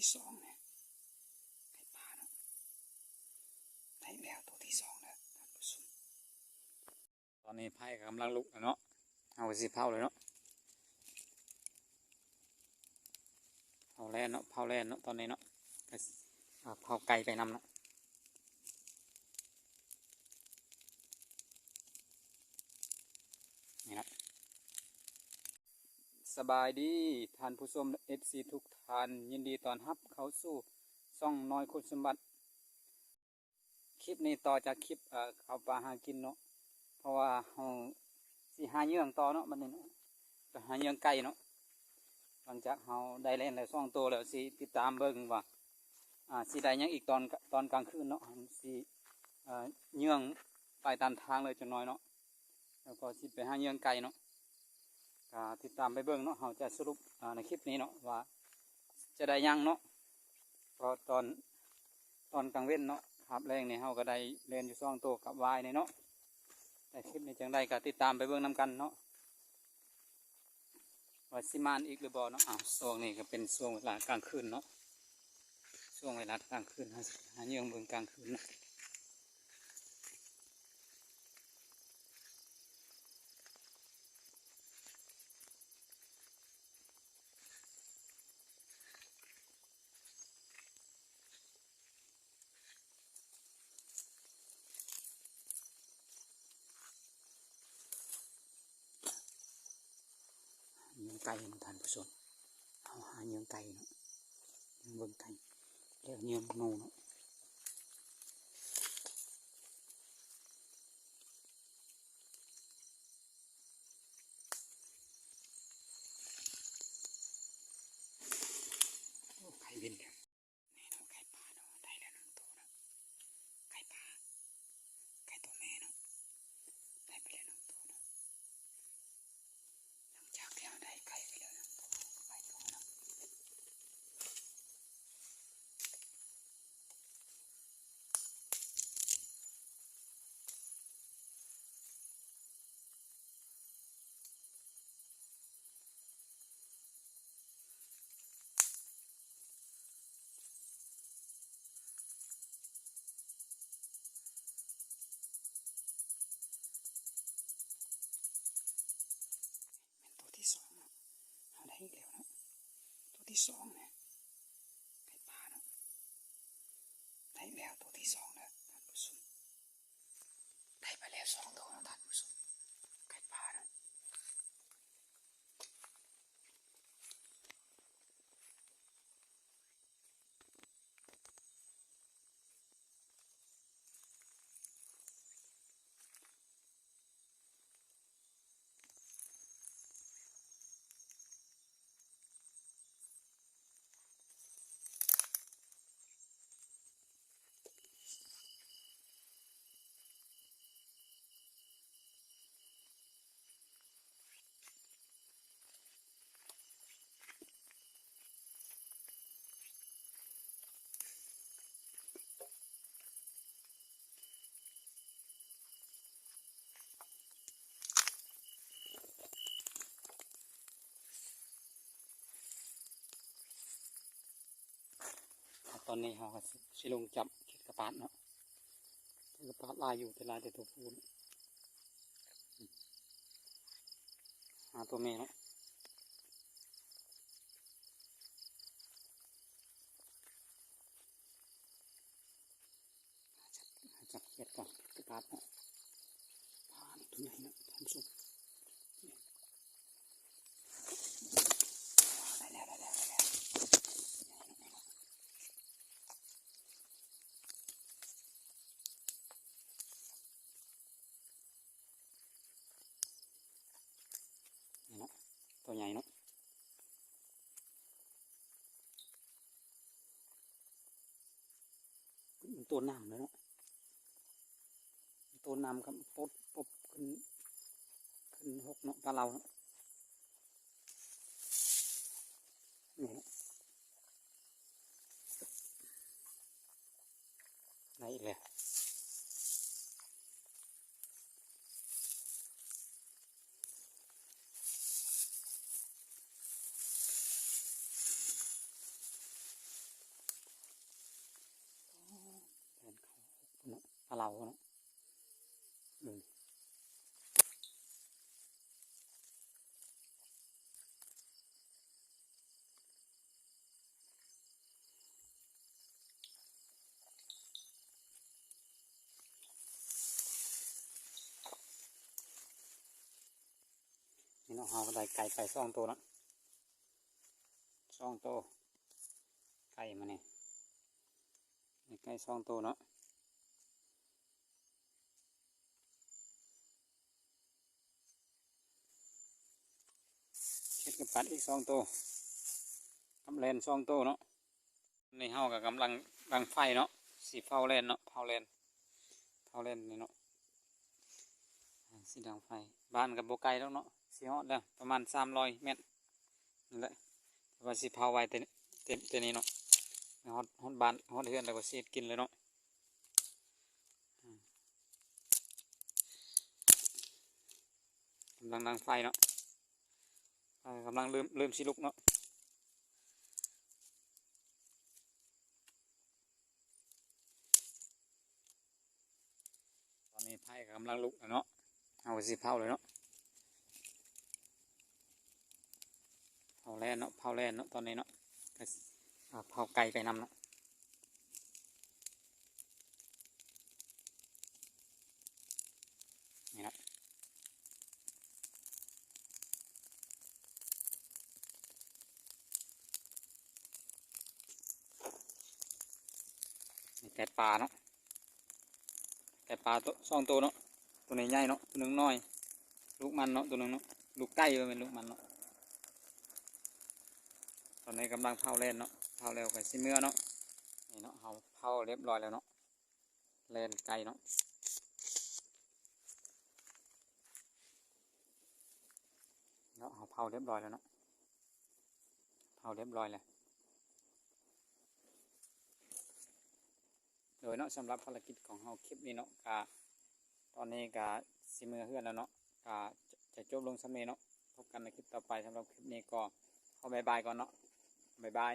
ที่สองเนี่ยไก่ป่าเนาะได้แล้วตัวที่สองแล้วท่านผู้ชมตอนนี้ไพ่กำลังลุกแล้วเนาะเอาสิเผาเลยเนาะเผาแล่นเนาะเผาแล่นเนาะตอนนี้เนาะเอาเผาไก่ไปนำเนาะนี่นะ สบายดีท่านผู้ชมเอฟซีทุกท่าน ยินดีตอนรับเขาสู่ซ่องน้อยคุณสมบัติ คลิปนี้ต่อจากคลิปเอ่อเขาปลาหากินเนาะเพราะว่าเราสิหาเยื่องต่อเนาะมันนี่เนาะไปหาเยื่องไก่เนาะหลังจากเราได้เล่นได้ซ่องโตแล้วสิติดตามเบิ่งว่าอ่าสิได้ยังอีกตอนตอนกลางคืนเนาะสิเอ่อเยื่องไปตามทางเลยจังน้อยเนาะแล้วก็สิไปหาเยื่องไก่เนาะ ก็ติดตามไปเบิ่งเนาะเราจะสรุปในคลิปนี้เนาะว่า จะได้ยังเนาะเพราะตอนตอนกลางเว้นเนาะครับแรงเนี่เฮาก็ได้เรียนอยู่ซ่องโตวกับวายนี่เนาะแต่คลิปนี้จังได้ก็ติดตามไปเบิ่งนํกันเนาะว่าสิมานอีกหรือบ่เนาะอ้าวช่วงนี้ก็เป็นช่วงเวลากลางคืนเนาะช่วงเวลากลางคืนหาหาเยื่องเบิ่งกลางคืนนะ ไก่เนาะท่านผู้ชมเอาหาเนื้อไก่เนาะเนื้อเบิ่งไก่แล้วเนื้องหนูเนาะโอ้ไก่บินแล้วนี่เนาะไก่ป่าเนาะได้แล้วหนึ่งตัวเนาะไก่ป่าไก่ตัวแม่เนาะได้ไปแล้วหนึ่งตัวเนาะ หลังจากที่เราได้ไก่ไปแล้วนะไปต่อนะเป็นตัวที่สองนะเอาได้อีกแล้วนะตัว ที่สองเนี่ยไก่ป่าเนาะได้แล้วตัวที่สองแล้วท่านผู้ชมได้ไปแล้วสองตัวนะท่านผู้ชมไก่ป่าเนาะ อนนี้เราสิสิลงจับเข็ดกระปาดเนาะเข็ดกระปาดลายอยู่แต่ลายแต่ตัวผู้เนมหาตัวเมย์เนาะจับเขียดก่อนกระปาดเนาะผ่านตัวใหญ่เนาะท่านผู้ชมนี่ได้แล้วได้แล้วได้แล้วนี่เนาะตัวใหญ่เนาะมัน ตัวนำเลยเนาะตัวนำครับปดปบขึ้น ขึ้นหกเนาะปลาเราเนาะนี่ไหนอีกเลย เหลาเนาะอืมนี่เนาะเราก็ได้ไก่ไปสองตัวเนาะสองตัวไก่มาเนี่ยไก่สองตัวเนาะ กับปัดอีกสองตัวกำเลนสองตัวเนาะในเฮากับกำลังดังไฟเนาะสีเผาเลนเนาะเผาเลนเผาเลนเนาะสีดังไฟบ้านกับโบไกลแล้วเนาะสีฮอดแล้วประมาณสามร้อยเมตรนั่นแหละแต่ว่าสีเผาไว้เต็มเต็มเต็มนี้เนาะฮอดฮอดบ้านฮอดเฮือนแล้วก็สีกินเลยเนาะกำลังดังไฟเนาะ กำลังเริ่มเริ่มชิลุกเนาะตอนนี้ไพ่กำลังลุกแล้วเนาะเอาสิเผาเลยเนาะเผาแล่นเนาะเผาแล่นเนาะตอนนี้เนาะเผาไก่ไปนำเนาะ ก่ปลาเนาะไก่ปลาตัวสองตัวเนาะตัวนี้ใหญ่เนาะตัวนึงน้อย ลูกมันเนาะตัวนึงเนาะลูกไก่เป็นลูกมันเนาะตอนนี้กำลังเผาแล่นเนาะเผาแล้วกันสิเมื่อเนาะนี่เนาะเขาเผาเรียบร้อยแล้วเนาะแล่นไก่เนาะเนาะเขาเผาเรียบร้อยแล้วเนาะเผาเรียบร้อยแล้ว โดยเนาะสำหรับภารกิจของเราคลิปนี้เนาะกะตอนนี้กะสิมือเฮือนแล้วเนาะกะจะจบลงสำเนีเนาะพบกันในคลิปต่อไปสำหรับคลิปนี้ก็ขอบายบายก่อนเนาะบายบาย